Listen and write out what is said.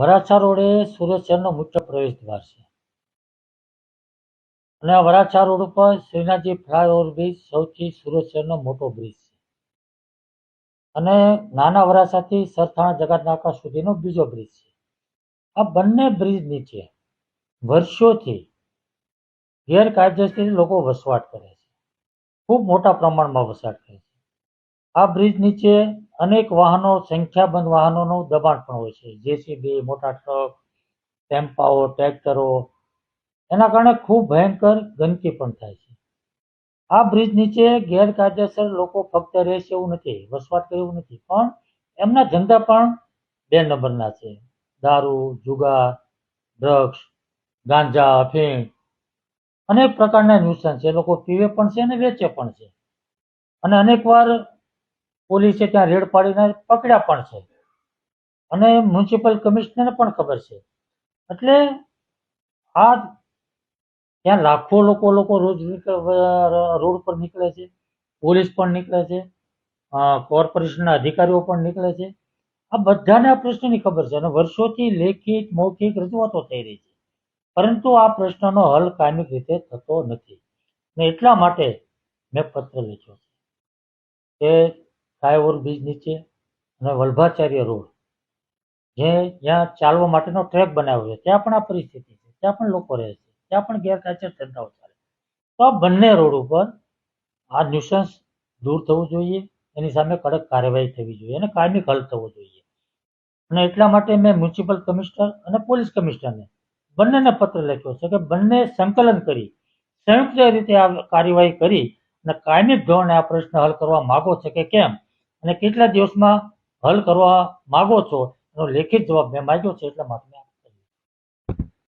Varachha road એ સુરત શહેરનો મુખ્ય પ્રવેશ દ્વાર છે. અને વરાછા રોડ ઉપર શ્રીનાથજી ફ્લાયઓવર બ્રિજ સૌથી સુરત શહેરનો મોટો બ્રિજ છે. અને નાના વરાછાથી સરથાણા જગતનાકા સુધીનો બીજો બ્રિજ છે. આ બંને બ્રિજ નીચે વર્ષોથી ગેરકાયદેસર લોકો વસવાટ કરે છે. ખૂબ મોટા પ્રમાણમાં વસવાટ કરે છે. આ બ્રિજ નીચે અનેક વાહનો, સંખ્યાબંધ વાહનોનું દબાણ પણ હોય છે. જેસીબી, મોટા ટ્રક, ટેમ્પાઓ, ટ્રેક્ટરો, એના કારણે ખૂબ ભયંકર ગંદકી પણ થાય છે. આ બ્રિજ નીચે ગેરકાયદેસર લોકો ફક્ત રહે છે એવું નથી, વસવાટ કરે એવું નથી, પણ એમના ધંધા પણ બે નંબરના છે. દારૂ, જુગાર, ડ્રગ્સ, ગાંજા અફીણ અનેક પ્રકારના ન્યુસન્સ છે. લોકો પીવે પણ છે અને વેચે પણ છે. અને અનેકવાર પોલીસે ત્યાં રેડ પાડીને પકડ્યા પણ છે. અને મ્યુનિસિપલ કમિશનરને પણ ખબર છે. એટલે આ ત્યાં લાખો લોકો લોકો રોજ રોડ પર નીકળે છે. પોલીસ પણ નીકળે છે. કોર્પોરેશનના અધિકારીઓ પણ નીકળે છે. આ બધાને આ પ્રશ્નની ખબર છે અને વર્ષોથી લેખિત, મૌખિક રજૂઆતો થઈ રહી છે. પરંતુ આ પ્રશ્નનો હલ કાયમિક રીતે થતો નથી. ને એટલા માટે મેં પત્ર લખ્યો છે કે ફ્લાયઓવર બ્રિજ નીચે અને વલ્ભાચાર્ય રોડ. જે જ્યાં ચાલવા માટેનો ટ્રેક બનાવ્યો છે. ત્યાં પણ આ પરિસ્થિતિ છે. ત્યાં પણ લોકો રહે છે. ત્યાં પણ ગેરકાયદેસર ધંધાઓ ચાલે તો આ બંને રોડ ઉપર આ ન્યુસન્સ દૂર થવું જોઈએ. એની સામે કડક કાર્યવાહી થવી જોઈએ અને કાયમિક હલ થવો જોઈએ. અને એટલા માટે મેં મ્યુનિસિપલ કમિશનર અને પોલીસ કમિશનરને બંનેને પત્ર લખ્યો છે કે બંને સંકલન કરી, સંયુક્ત રીતે આ કાર્યવાહી કરી અને કાયમી ધોરણે આ પ્રશ્ન હલ કરવા માગો છે કે કેમ? અને કેટલા દિવસમાં હલ કરવા માગો છો? એનો લેખિત જવાબ મેં માંગ્યો છે એટલા માટે